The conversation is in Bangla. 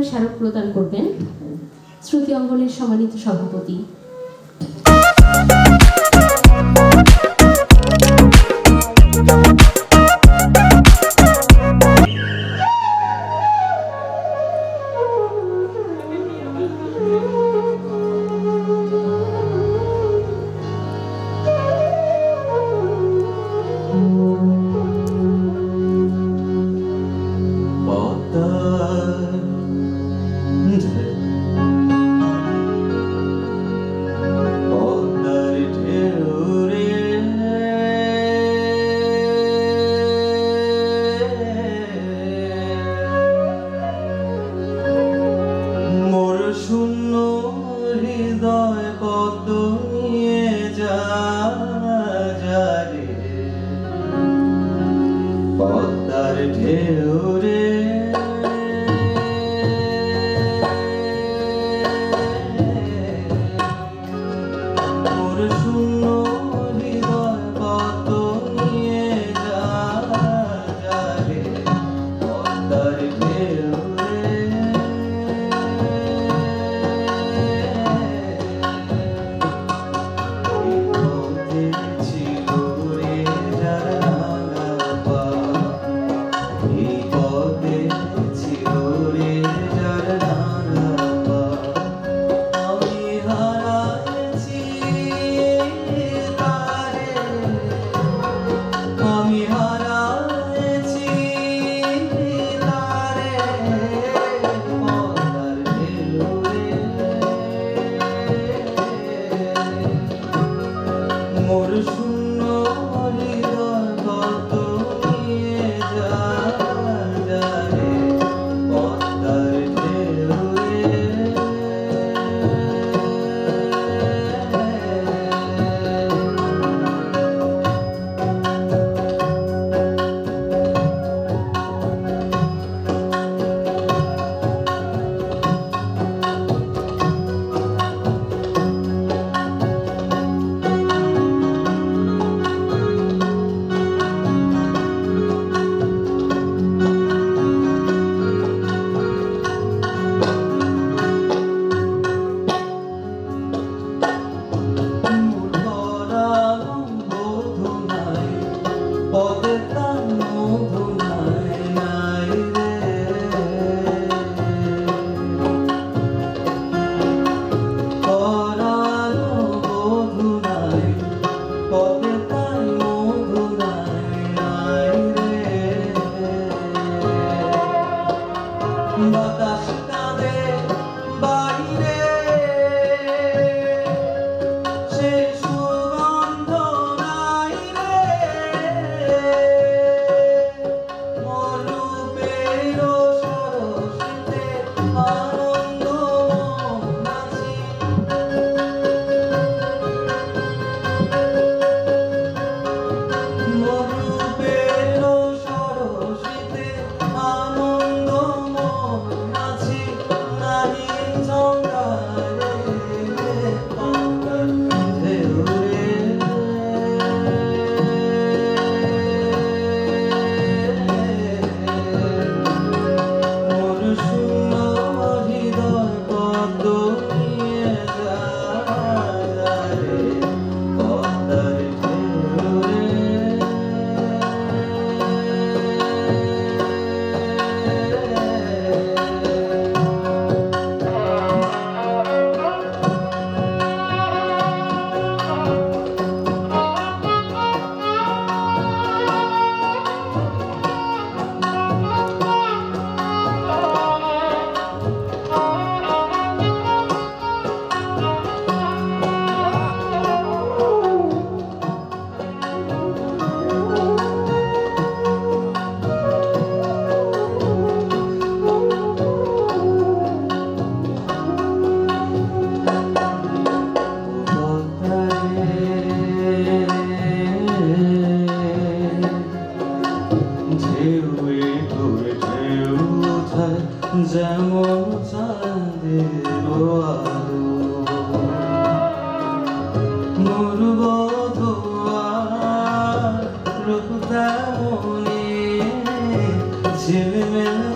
সম্মাননা স্মারক প্রদান করবেন শ্রুতি অঙ্গনের সম্মানিত সভাপতি। Hilde. amores ধোয়া রূপ তেমনে ঝিলমিল